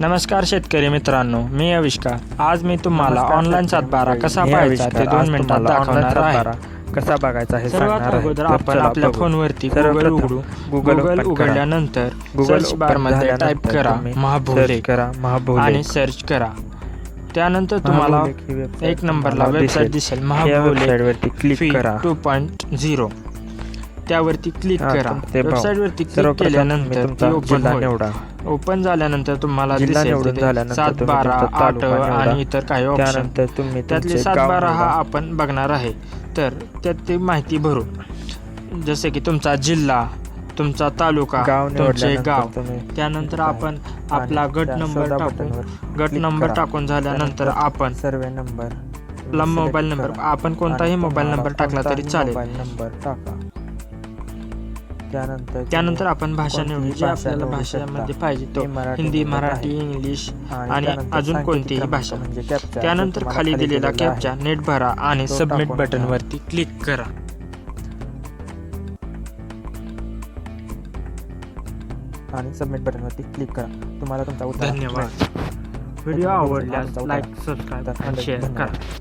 नमस्कार शेतकरी मित्रांनो मी अविष्कार आज मी तुम्हाला ऑनलाईन सातबारा. कसा पाहायचा. ते दोन मिनिटात दाखवणार आहे कसा बघायचा हे सर्वात सांगणार आहे. अगोदर तर आपण चला आपल्या बघू. फोनवरती सर्वप्रथम गुगल उघडू गुगल गुगल ओपन करा. उघडल्यानंतर गुगल सर्च ओपनमध्ये झाल्यानंतर टाईप करा तुम्ही महाभोले सर्च करा महाभोले आणि सर्च करा त्यानंतर तुम्हाला ही website एक नंबरला तुम्हाला वेबसाईट दिसेल. या महाभोले वेबसाईटवरती क्लिक करा टू पॉईंट झिरो त्यावरती क्लिक हा, करा तुम- ते पाहू. वेबसाईट वरती क्लिक सर्वप्रथम केल्यानंतर तुमचा ती ओपन जिल्हा होईल निवडा ओपन झाल्यानंतर तुम्हाला जिल्हा दिसेल निवडून तिथे झाल्यानंतर सात तुम्ही बारा तुमचा आठ तालुका निवडा. आणि इतर काही ऑप्शन त्यानंतर तुम्ही त्यातले तुमचे सात गाव बारा हा निवडा. आपण बघणार आहे तर त्यात ती माहिती भरू जसे की तुमचा जिल्हा तुमचा तालुका गाव तुमचे निवडल्यानंतर गाव तुम्ही त्यानंतर? आपण आपला गट त्या नंबर शोधा टाकू बटनवर गट नंबर करा. टाकून झाल्यानंतर त्यानंतर आपण सर्वे नंबर आपला मोबाईल नंबर करा. आपण कोणताही आणि मोबाईल तुम्हाला नंबर टाकला तरी कोणताही चालेल मोबाईल नंबर टाका त्यानंतर त्यानंतर आपण भाषा निवडू जी भाषा आपल्याला भाषेमध्ये शकता. पाहिजे तो. हिंदी मराठी. इंग्लिश आणि अजून कोणतेही भाषा. म्हणजे त्यानंतर खाली दिलेला. कॅपचा नेट भरा आणि सबमिट टाकून बटन द्या. वरती क्लिक करा. आणि सबमिट बटनवरती क्लिक करा. तुम्हाला तुमचा उत्तर धन्यवाद. व्हिडिओ आवडल्यास लाईक सबस्क्राईब आणि शेअर करा.